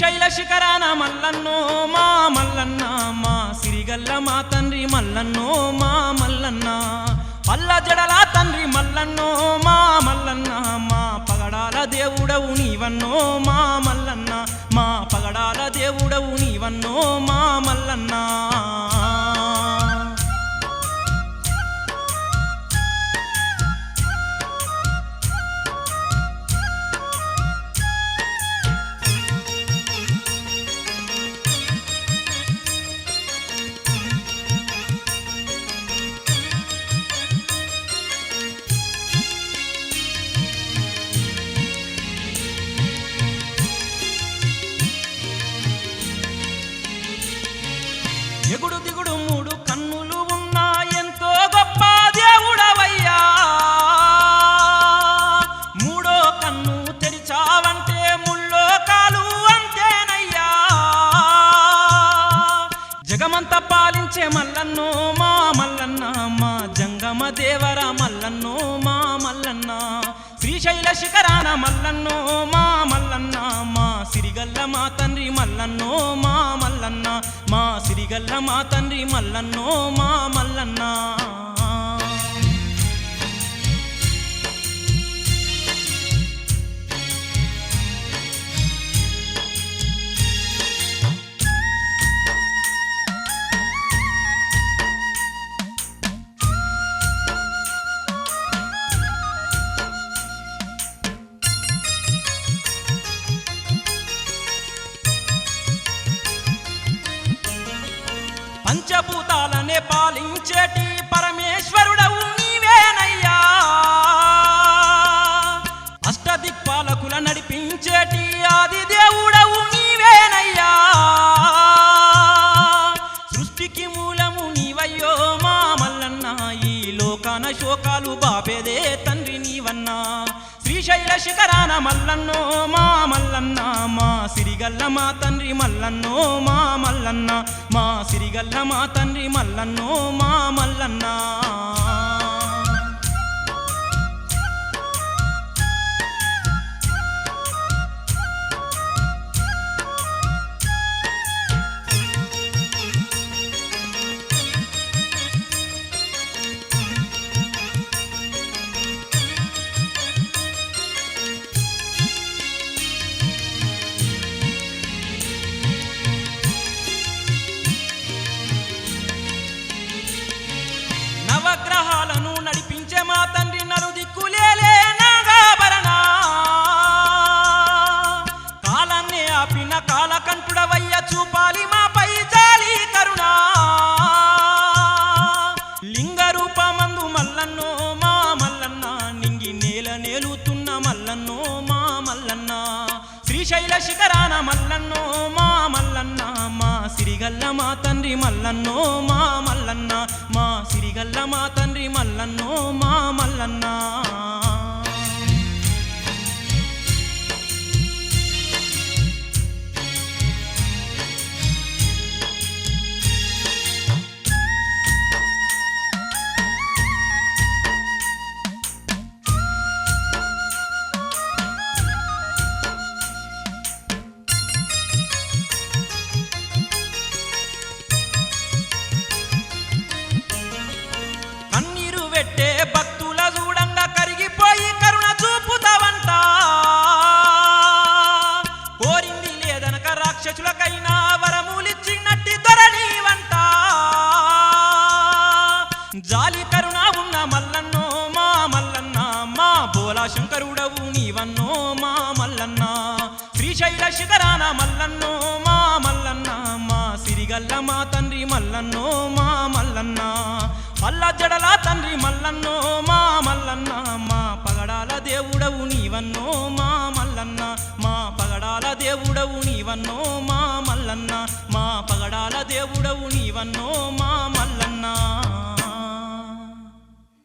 శైల శిఖరాన మల్లన్నో మా మల్లన్న మా సిరిగల్ల మా తండ్రి మల్లన్నో మా మల్లన్న. పల్ల జడల తండ్రి మల్లన్నో మా మల్లన్న. మా పగడాల దేవుడవు నీవన్నో మా మల్లన్న. మా పగడాల దేవుడవు నీవన్నో మా మల్లన్నా. ఎగుడు దిగుడు మూడు కన్నులు ఉన్నా ఎంతో గొప్ప దేవుడవయ్యా. మూడో కన్ను తెరిచావంటే ముళ్ళో కాలు అంతేనయ్యా. జగమంత పాలించే మల్లన్నో మా మల్లన్న మా జంగమ దేవర మల్లన్నో మా మల్లన్న శ్రీశైల శిఖరాన మల్లన్నో మా మల్లన్న మా సిరిగల్ల మా తండ్రి మల్లన్నో మా మల్లన్నా మా మా తండ్రి మల్లన్నో మా మల్లన్నా. పంచభూతాలనే పాలించేటి పరమేశ్వరుడవు నీవేనయ్యా. అష్టదిక్పాలకుల నడిపించేటి ఆది దేవుడవు నీవేనయ్యా. సృష్టికి మూలము నీవయ్యో మా మల్లన్న ఈ లోకాన శోకాలు బాపేదే తండ్రి నీవన్నా. శ్రీశైల శిఖరాన మల్లన్నో మా మల్లన్న మా సిరిగల్ల మా తండ్రి మల్లన్నో మా మల్లన్న మా సిరిగల్ల మా తండ్రి మల్లన్నో మా మల్లన్నా. శ్రీశైల శిఖరాన మల్లన్నో మా మల్లన్న మా సిరిగల్ల మా తండ్రి మల్లన్నో మా మల్లన్న మా సిరిగల్ల మా తండ్రి మల్లన్నో మా మల్లన్నా. శిఖరాన మల్లన్నో మా మల్లన్న మా సిరిగల్ల మా తండ్రి మల్లన్నో మా మల్లన్న. మల్ల జడల తండ్రి మల్లన్నో మా మల్లన్న. మా పగడాల దేవుడవు నీవన్నో మా మల్లన్న. మా పగడాల దేవుడవు నీవన్నో మా మల్లన్న. మా పగడాల దేవుడవు నీవన్నో మా మల్లన్నా.